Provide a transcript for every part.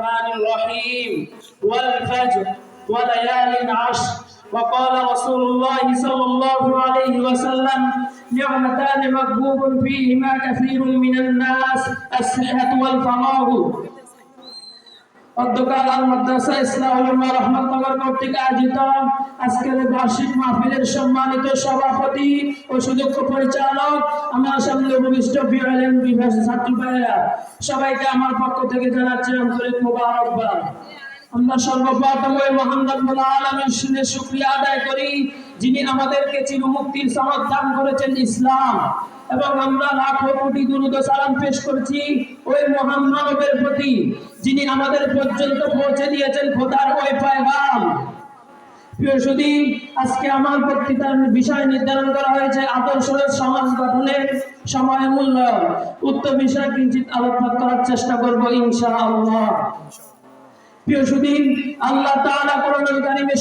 الرحمن الرحيم والفجر وليال عشر وقال رسول الله صلى الله عليه وسلم نعمتان مغبوب فيهما كثير من الناس الصحة والفراغ অধ্যকাল আল মাদ্রাসা ইসলামুল্লাহ রহমতনগর কর্তৃক আয়োজিত আজকের বার্ষিক মাহফিলের সম্মানিত সভাপতি সুদক্ষ পরিচালক, আমার সামনে উপবিষ্ট বিআইএম বিভাগ ছাত্র ভাইয়েরা, সবাইকে আমার পক্ষ থেকে জানাচ্ছি আন্তরিক মোবারকবাদ। আমরা সর্বপ্রথম ওই মহান শুনে আদায় করি, যিনি আমাদেরকে চিরমুক্তির দান করেছেন ইসলাম। এবং আমরা লাখো কোটি দুরুদ সালাম পেশ করছি ওই মহান মানবের প্রতি, যিনি আমাদের পর্যন্ত পৌঁছে দিয়েছেন খোদার ওই পায়গাম। আজকে আমার বক্তৃতার বিষয় নির্ধারণ করা হয়েছে আদর্শ সমাজ গঠনের সময় বিষয় কিঞ্চিত আলোকপাত করার চেষ্টা আল্লাহ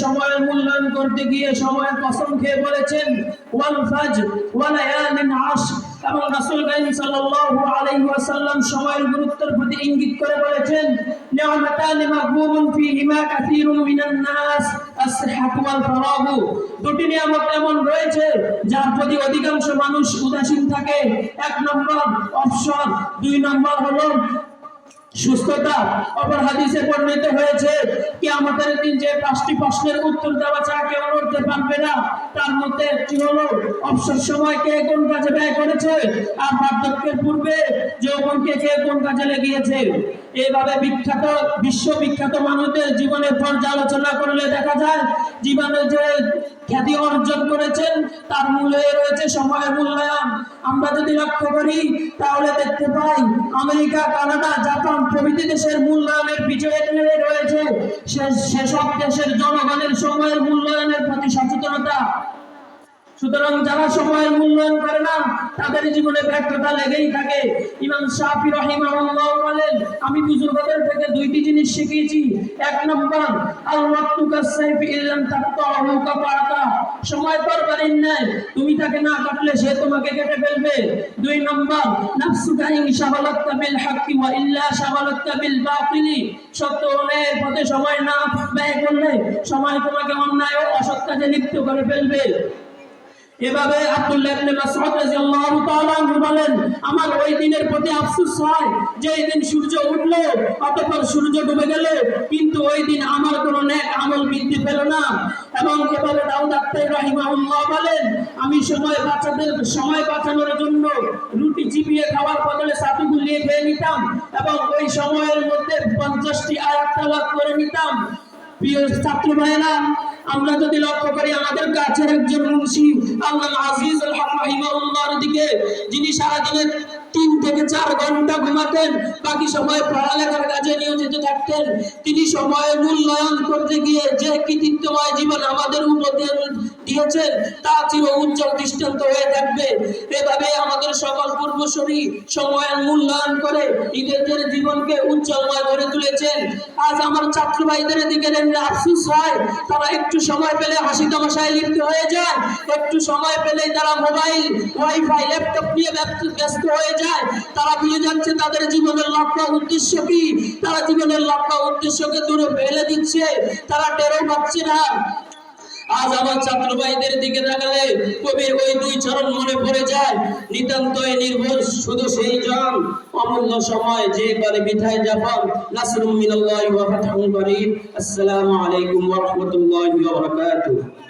সময়ের মূল্যায়ন করতে গিয়ে সময়ের কসম খেয়ে বলেছেন এবং রাসূল করিম সাল্লাল্লাহু আলাইহি ওয়াসাল্লাম সময়ের গুরুত্বের প্রতি ইঙ্গিত করে বলেছেন, নিয়ামাতানি মাগবুবুন ফীহিমা কাসীরুম মিনান নাস, আস-সিহহাতু ওয়াল ফারাগু। দুটি নিয়ামত এমন রয়েছে, যার প্রতি অধিকাংশ মানুষ উদাসীন থাকে। এক নম্বর অপশন, দুই নম্বর হলো সুস্থতা অপর হাদিসে বর্ণিত হয়েছে কি আমাদের দিন যে পাঁচটি প্রশ্নের উত্তর দেওয়া ছাড়া কেউ করতে পারবে না। তার মধ্যে একটি হলো, অবসর সময় কে কোন কাজে ব্যয় করেছে আর বার্ধক্যের পূর্বে যৌবনকে কে কোন কাজে লেগিয়েছে। এইভাবে বিখ্যাত, বিশ্ববিখ্যাত মানুষদের জীবনের পর্যালোচনা করলে দেখা যায় জীবনে যে খ্যাতি অর্জন করেছেন, তার মূল্যে রয়েছে সময়ের মূল্যায়ন আমরা যদি লক্ষ্য করি, তাহলে দেখতে পাই, আমেরিকা, কানাডা, জাপান প্রভৃতি দেশের মূল্যায়নের পিছনে রয়েছে। সে- সেসব দেশের জনগণের সময়ের মূল্যায়নের প্রতি সচেতনতা সুতরাং যারা সময়ের মূল্যায়ন করে না, তাদের জীবনে ব্যর্থতা লেগেই থাকে। ইমাম শাফি রহিমাহুল্লাহ বলেন, আমি বুজুর্গদের থেকে দুইটি জিনিস শিখিয়েছি। এক নম্বর তাকতাহু কাফারাতা। সময় তুমি তাকে না কাটলে সে তোমাকে কেটে ফেলবে। দুই নম্বর, নাফসুকা ইন শাগালাতকা বিল হাক্কি ওয়া ইল্লা বিল বাতিলি সত্য পথে সময় না ব্যয় করলে সময় তোমাকে অন্যায় ও অসৎ কাজে লিপ্ত করে ফেলবে। এভাবে আব্দুল্লাহ ইবনে মাসউদ রাদিয়াল্লাহু তাআলা বলেন, আমার ওই দিনের প্রতি আফসোস হয় যে দিন সূর্য উঠল, অতঃপর সূর্য ডুবে গেল, কিন্তু ওই দিন আমার কোনো নেক আমল বৃদ্ধি পেল না। এবং এভাবে দাউদ আত্তাই রাহিমাহুল্লাহ বলেন, আমি সময় বাঁচাদের, সময় বাঁচানোর জন্য রুটি চিপিয়ে খাওয়ার বদলে সাতু গুলিয়ে খেয়ে নিতাম এবং ওই সময়ের মধ্যে পঞ্চাশটি আয়াত তেলাওয়াত করে নিতাম। প্রিয় ছাত্র ভাইয়েরা, আমরা যদি লক্ষ্য করি, আমাদের কাছের একজন মুন্সি, আল্লাহ আজিজ হক দিকে, যিনি সারাদিনে তিন থেকে চার ঘণ্টা ঘুমাতেন, বাকি সময় পড়ালেখার কাজে নিয়োজিত থাকতেন, তিনি সময়ের মূল্যায়ন করতে গিয়ে যে কৃতিত্বময় জীবন আমাদের উপরে দিয়েছেন, তা চির উজ্জ্বল দৃষ্টান্ত হয়ে থাকবে। এভাবে আমাদের সকল পূর্বসরী সময়ের মূল্যায়ন করে নিজেদের জীবনকে উজ্জ্বলময় করে তুলেছেন। আজ আমার ছাত্র ভাইদের দিকে আফসোস হয়, তারা একটু সময় পেলে হাসি তামাশায় লিপ্ত হয়ে যায়, একটু সময় পেলে তারা মোবাইল, ওয়াইফাই, ল্যাপটপ নিয়ে ব্যস্ত- হয়ে যায়। তারা ভুলে যাচ্ছে তাদের জীবনের লক্ষ্য উদ্দেশ্য কি? তারা জীবনের লক্ষ্য উদ্দেশ্যকে দূরে ফেলে দিচ্ছে। তারা টেরও পাচ্ছে না। আজ আমার ছাত্র ভাইদের দিকে তাকালে কবির ওই দুই চরণ মনে পড়ে যায়। নিতান্তই নির্ভর শুধু সেই জন অমূল্য সময়, যে করে বিধায় যাপন নাসরুম মিনাল্লাহি ওয়া ফাতহুন করিম। আসসালামু আলাইকুম ওয়া রাহমাতুল্লাহি ওয়া বারাকাতুহু।